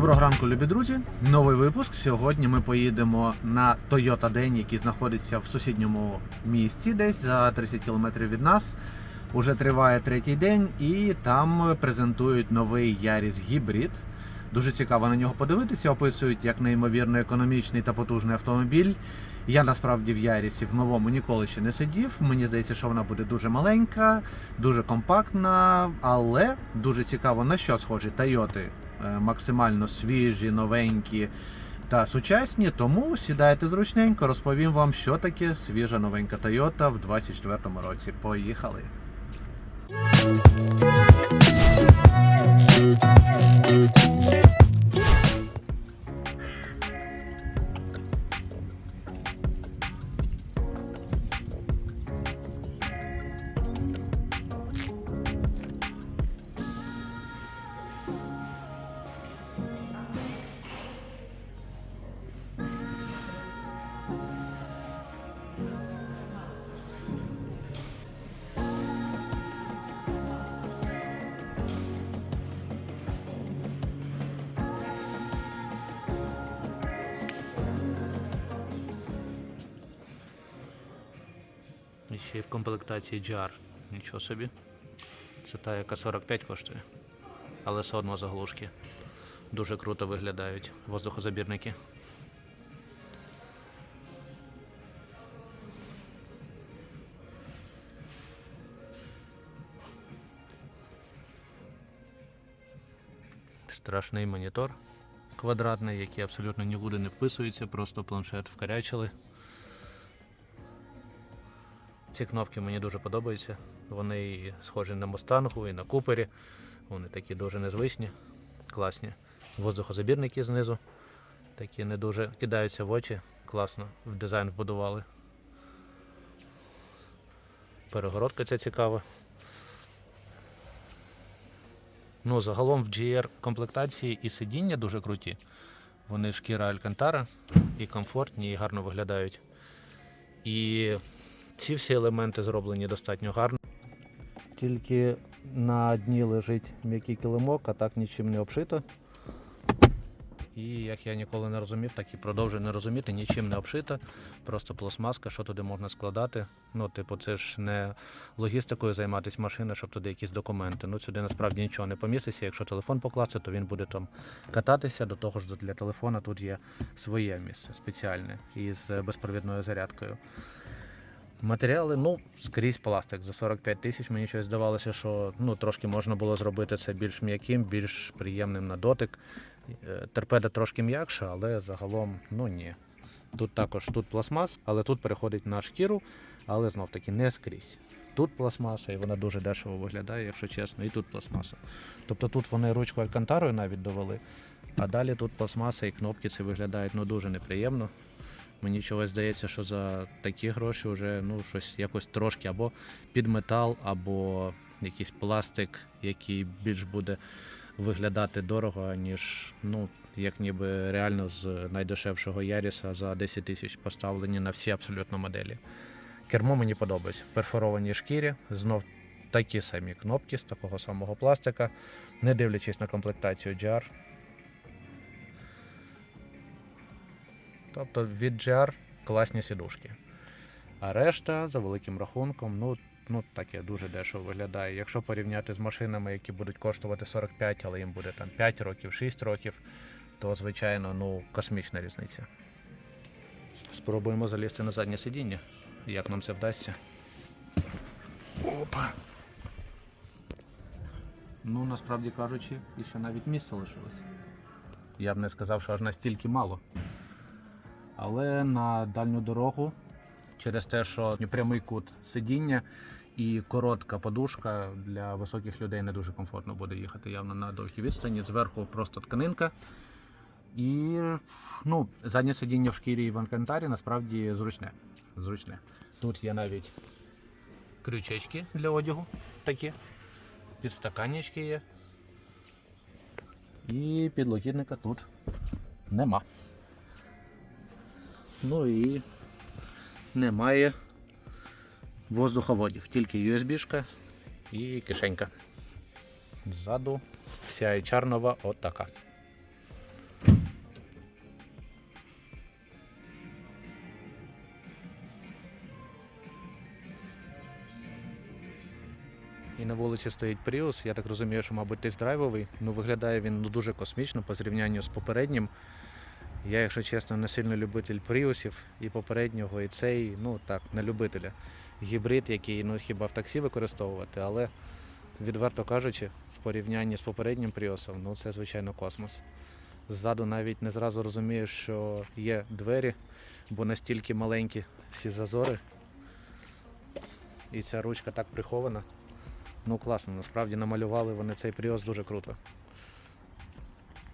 Доброго ранку, любі друзі. Новий випуск. Сьогодні ми поїдемо на Toyota День, який знаходиться в сусідньому місті, десь за 30 кілометрів від нас. Уже триває третій день, і там презентують новий Yaris Hybrid. Дуже цікаво на нього подивитися. Описують як неймовірно економічний та потужний автомобіль. Я насправді в Ярісі в новому ніколи ще не сидів. Мені здається, що вона буде дуже маленька, дуже компактна, але дуже цікаво на що схожі Тойоти максимально свіжі, новенькі та сучасні. Тому сідайте зручненько, розповім вам, що таке свіжа новенька Toyota в 2024 році. Поїхали! І ще й в комплектації GR. Нічого собі. Це та, яка 45 коштує. Але все одно заглушки. Дуже круто виглядають воздухозабірники. Страшний монітор квадратний, який абсолютно нікуди не вписується, просто планшет вкарячили. Ці кнопки мені дуже подобаються. Вони схожі на Мустангу, і на Купері. Вони такі дуже незвичні, класні. Воздухозабірники знизу. Такі не дуже кидаються в очі. Класно в дизайн вбудували. Перегородка ця цікава. Ну, загалом в GR комплектації і сидіння дуже круті. Вони шкіра Алькантара і комфортні, і гарно виглядають. І ці всі елементи зроблені достатньо гарно. Тільки на дні лежить м'який килимок, а так нічим не обшито. І як я ніколи не розумів, так і продовжую не розуміти, нічим не обшита, просто пластмаска, що туди можна складати. Ну, типу, це ж не логістикою займатися машина, щоб туди якісь документи. Ну, сюди насправді нічого не поміститься. Якщо телефон покласти, то він буде там кататися. До того ж, для телефона тут є своє місце спеціальне із безпровідною зарядкою. Матеріали, ну, скрізь пластик. За 45 тисяч мені щось здавалося, що ну, трошки можна було зробити це більш м'яким, більш приємним на дотик. Е, Торпеда трошки м'якша, але загалом ну ні. Тут також тут пластмас, але тут переходить на шкіру, але знов таки не скрізь. Тут пластмаса, і вона дуже дешево виглядає, якщо чесно, і тут пластмаса. Тобто тут вони ручку алькантарою навіть довели, а далі тут пластмаса і кнопки це виглядають ну, дуже неприємно. Мені чогось здається, що за такі гроші вже ну, щось якось трошки або під метал, або якийсь пластик, який більш буде виглядати дорого, ніж ну, як ніби реально з найдешевшого Яріса за 10 тисяч поставлені на всі абсолютно моделі. Кермо мені подобається. В перфорованій шкірі знов такі самі кнопки з такого самого пластика, не дивлячись на комплектацію GR. Тобто від GR класні сідушки. А решта, за великим рахунком, ну, ну таке дуже дешево виглядає. Якщо порівняти з машинами, які будуть коштувати 45, але їм буде там 5 років, 6 років, то звичайно ну, космічна різниця. Спробуємо залізти на заднє сидіння. Як нам це вдасться? Опа. Ну, насправді кажучи, і ще навіть місце лишилось. Я б не сказав, що аж настільки мало. Але на дальню дорогу, через те, що прямий кут сидіння і коротка подушка для високих людей не дуже комфортно буде їхати явно на довгій відстані. Зверху просто тканинка. І ну, заднє сидіння в шкірі і в анкантарі насправді зручне. зручне. Тут є навіть крючечки для одягу такі, підстаканнички є. І підлокітника тут нема. Ну і немає воздуховодів, тільки USB-шка і кишенька. Ззаду вся HR-нова отака. І на вулиці стоїть Prius, я так розумію, що, мабуть, тест-драйвовий, ну виглядає він ну, дуже космічно по зрівнянню з попереднім. Я, якщо чесно, не сильно любитель Пріусів і попереднього, і цей, ну так, не любителя. Гібрид, який ну, хіба в таксі використовувати, але відверто кажучи, в порівнянні з попереднім Пріусом, ну це звичайно космос. Ззаду навіть не зразу розумієш, що є двері, бо настільки маленькі всі зазори. І ця ручка так прихована. Ну класно, насправді намалювали вони цей Prius дуже круто.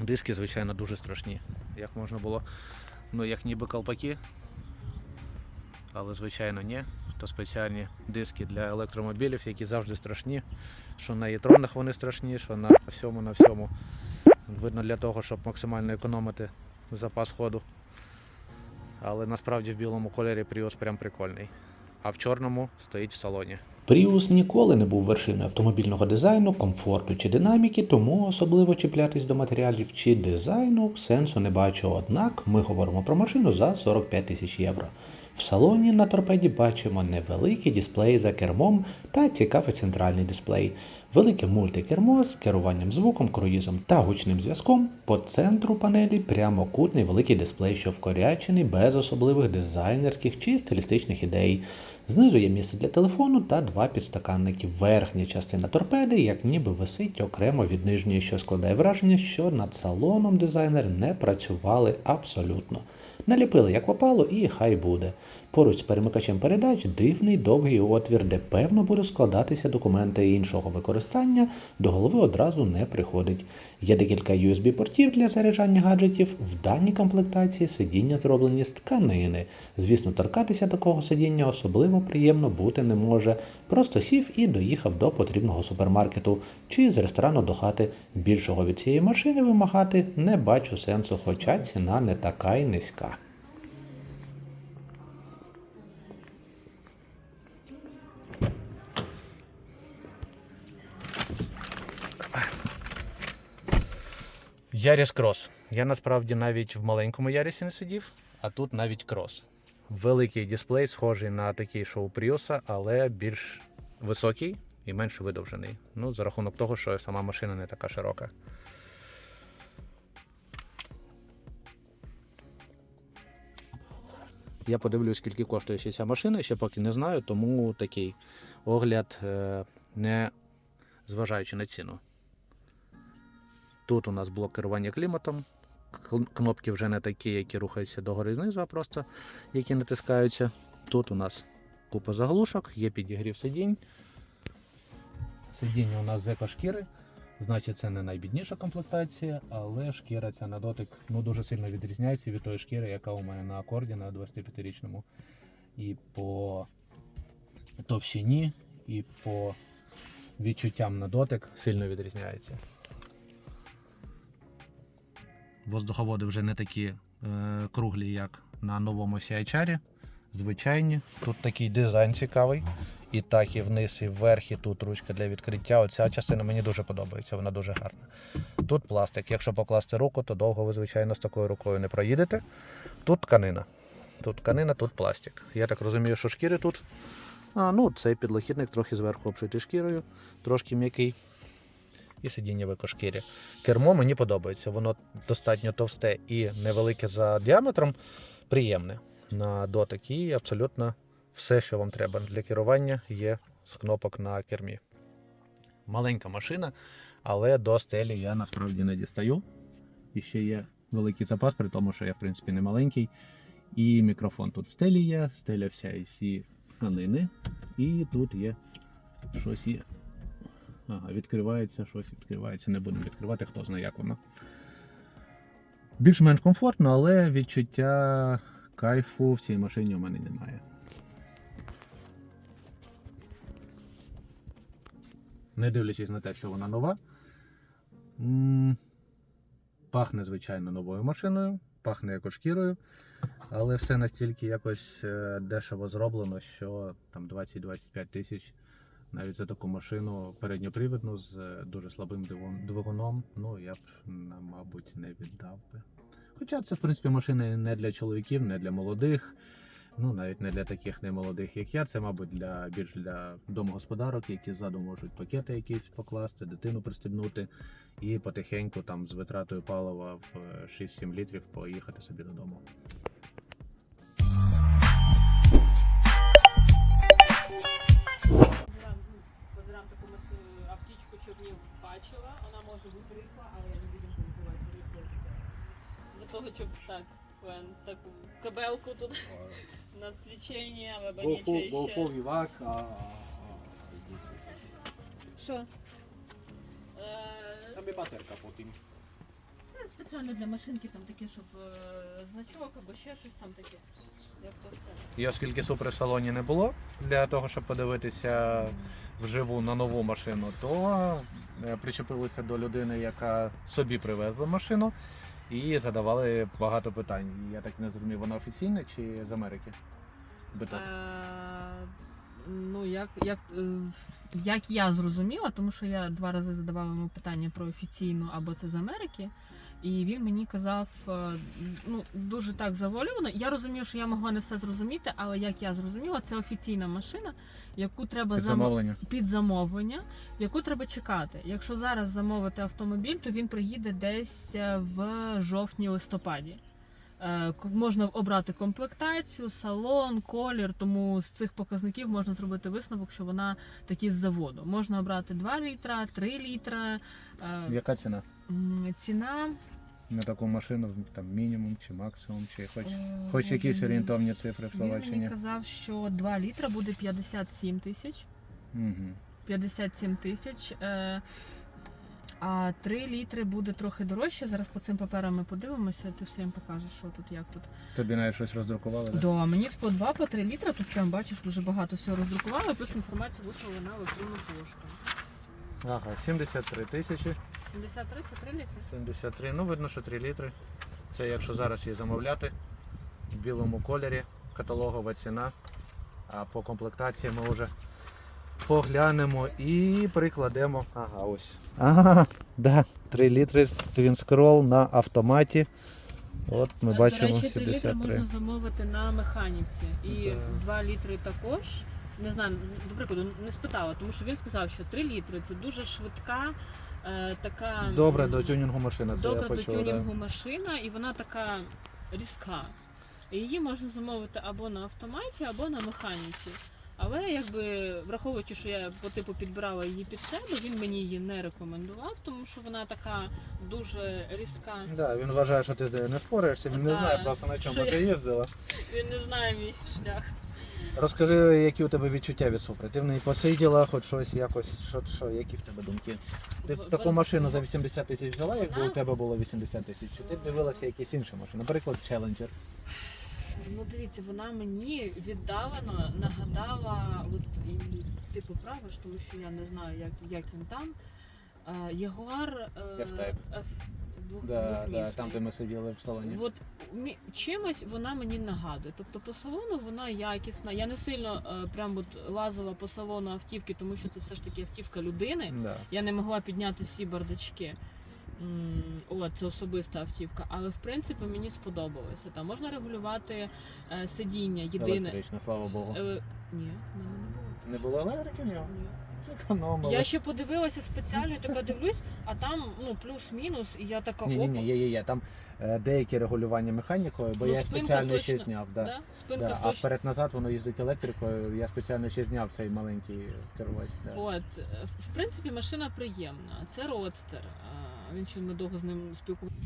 Диски, звичайно, дуже страшні. Як можна було, ну як ніби колпаки, але звичайно ні. То спеціальні диски для електромобілів, які завжди страшні. Що на єтронах вони страшні, що на всьому на всьому. Видно для того, щоб максимально економити запас ходу. Але насправді в білому кольорі Prius прям прикольний. А в чорному стоїть в салоні. Prius ніколи не був вершиною автомобільного дизайну, комфорту чи динаміки, тому особливо чіплятись до матеріалів чи дизайну сенсу не бачу. Однак ми говоримо про машину за 45 тисяч євро. В салоні на торпеді бачимо невеликий дисплей за кермом та цікавий центральний дисплей, велике мультикермо з керуванням звуком, круїзом та гучним зв'язком. По центру панелі прямокутний великий дисплей, що вкорячений без особливих дизайнерських чи стилістичних ідей. Знизу є місце для телефону та два підстаканники. Верхня частина торпеди, як ніби висить окремо від нижньої, що складає враження, що над салоном дизайнери не працювали абсолютно. Наліпили як попало, і хай буде. Поруч з перемикачем передач дивний довгий отвір, де певно будуть складатися документи іншого використання, до голови одразу не приходить. Є декілька USB-портів для заряджання гаджетів. В даній комплектації сидіння зроблені з тканини. Звісно, торкатися такого сидіння особливо приємно бути не може. Просто сів і доїхав до потрібного супермаркету чи з ресторану до хати. Більшого від цієї машини вимагати не бачу сенсу, хоча ціна не така й низька. Яріс Крос. Я насправді навіть в маленькому Ярісі не сидів, а тут навіть крос. Великий дисплей, схожий на такий, що у Пріуса, але більш високий і менш видовжений. Ну, за рахунок того, що сама машина не така широка. Я подивлюсь, скільки коштує ще ця машина, ще поки не знаю, тому такий огляд, е, не зважаючи на ціну. Тут у нас блок керування кліматом. Кнопки вже не такі, які рухаються догори знизу, а просто які натискаються. Тут у нас купа заглушок, є підігрів сидінь. Сидіння у нас з екошкіри. Значить, це не найбідніша комплектація, але шкіра ця на дотик ну, дуже сильно відрізняється від тої шкіри, яка у мене на акорді на 25-річному. І по товщині, і по відчуттям на дотик сильно відрізняється. Воздуховоди вже не такі е, круглі, як на новому CHR. Звичайні. Тут такий дизайн цікавий. І так, і вниз, і вверх, і тут ручка для відкриття. Оця частина мені дуже подобається, вона дуже гарна. Тут пластик. Якщо покласти руку, то довго ви, звичайно, з такою рукою не проїдете. Тут тканина. Тут тканина, тут пластик. Я так розумію, що шкіри тут. А, ну, цей підлокітник трохи зверху обшитий шкірою, трошки м'який. І сидіння в екошкірі. Кермо мені подобається. Воно достатньо товсте і невелике за діаметром, приємне на дотик. І абсолютно все, що вам треба для керування, є з кнопок на кермі. Маленька машина, але до стелі я насправді не дістаю. І ще є великий запас, при тому, що я, в принципі, не маленький. І мікрофон тут в стелі є, стеля вся із тканини. І тут є щось є. Ага, відкривається, щось відкривається. Не будемо відкривати, хто знає, як воно. Більш-менш комфортно, але відчуття кайфу в цій машині у мене немає. Не дивлячись на те, що вона нова. Пахне, звичайно, новою машиною, пахне екошкірою, але все настільки якось е, дешево зроблено, що там 20-25 тисяч навіть за таку машину передньопривідну з е, дуже слабим двигун- двигуном, ну я б, мабуть, не віддав би. Хоча це, в принципі, машини не для чоловіків, не для молодих, Ну, навіть не для таких немолодих, як я. Це, мабуть, для більш для домогосподарок, які ззаду можуть пакети якісь покласти, дитину пристебнути і потихеньку там з витратою палива в е, 6-7 літрів поїхати собі додому. Чорнів бачила, вона може бути рихла, але я не буду переживати рихло. Для того, щоб так, таку кабелку тут на свічення, або нічого ще. вівак, а Що? Е, там і батерка потім. Це спеціально для машинки, там таке, щоб е, значок або ще щось там таке. І оскільки супер в салоні не було для того, щоб подивитися вживу на нову машину, то е, причепилися до людини, яка собі привезла машину, і задавали багато питань. Я так не зрозумів, вона офіційна чи з Америки? Биток. Е, ну, як, як, е, як я зрозуміла, тому що я два рази задавала йому питання про офіційну або це з Америки. І він мені казав е, ну, дуже так завуальовано. Я розумію, що я могла не все зрозуміти, але як я зрозуміла, це офіційна машина, яку треба Під зам- замовлення. під замовлення, яку треба чекати. Якщо зараз замовити автомобіль, то він приїде десь е, в жовтні-листопаді. Е, Можна обрати комплектацію, салон, колір, тому з цих показників можна зробити висновок, що вона такі з заводу. Можна обрати 2 літра, 3 літра. Е, Яка ціна? Ціна На таку машину там мінімум чи максимум, чи хоч, е, хоч якісь орієнтовні цифри в Словаччині? Він мені казав, що 2 літра буде 57 тисяч. Угу. 57 тисяч. А 3 літри буде трохи дорожче. Зараз по цим паперам ми подивимося, ти все їм покажеш, що тут, як тут. Тобі навіть щось роздрукували? Да? Да, мені по 2 по 3 літра, тут прям бачиш, дуже багато всього роздрукували, плюс інформацію вислали на електронну пошту. Ага, 73 тисячі. 73 це 3 літри. 73, ну видно, що 3 літри. Це якщо зараз її замовляти в білому кольорі, каталогова ціна. А по комплектації ми вже поглянемо і прикладемо. Ага, ось. Ага, да, 3 літри Twin Scroll на автоматі. От ми До бачимо речі, 3 літри 73. можна замовити на механіці. І Да. 2 літри також. Не знаю, до прикладу, не спитала, тому що він сказав, що 3 літри це дуже швидка, е, така. Добре м, до тюнінгу машина, це добра я до почув. тюнінгу машина, і вона така різка. І її можна замовити або на автоматі, або на механіці. Але якби враховуючи, що я по типу підбирала її під себе, він мені її не рекомендував, тому що вона така дуже різка. Да, він вважає, що ти з нею не впораєшся, він не Да. знає просто на чому Що ти я- їздила. Він не знає мій шлях. Розкажи, які у тебе відчуття від Супри? Ти в неї посиділа, хоч щось якось, що, що які в тебе думки? Ти б В- таку вон- машину за 80 тисяч взяла, якби Вона- у тебе було 80 тисяч? Чи ти б дивилася якісь інші машини? Наприклад, Challenger. Ну дивіться, вона мені віддалено нагадала, от і типу права ж, тому що я не знаю, як, як він там. Е, Ягуар е, F-Type. Двох- Да, да, там, де ми сиділи в салоні. От мі- чимось вона мені нагадує. Тобто по салону вона якісна. Я не сильно е, прям от лазила по салону автівки, тому що це все ж таки автівка людини. Да. Я не могла підняти всі бардачки. Це особиста автівка, але в принципі мені сподобалося. Там можна регулювати е, сидіння. Єдине. Електрична, слава Богу. Е, ні, в мене не було. Не було електрики в нього? Ні. Зекономили. Я ще подивилася спеціально, і така дивлюсь, а там ну плюс-мінус, і я така Ні, ні, опа. ні, є, є, є. Там е, деякі регулювання механікою, бо Ну, я спинка спеціально ще точно, зняв. Да. Да? Спинка Да, а точно. вперед-назад воно їздить електрикою, я спеціально ще зняв цей маленький керувач. Да. От, е, в принципі, машина приємна. Це родстер. Він ще ми довго з ним спілкувалися.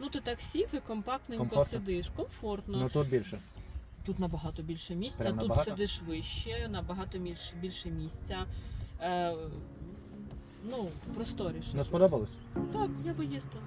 Ну, ти так сів і компактненько Комфортно? сидиш, комфортно. Ну тут більше. Тут набагато більше місця, Прям тут набагато? сидиш вище, набагато більше, більше місця. Е, ну, просторіше. Ну сподобалось? Так, я би їздила.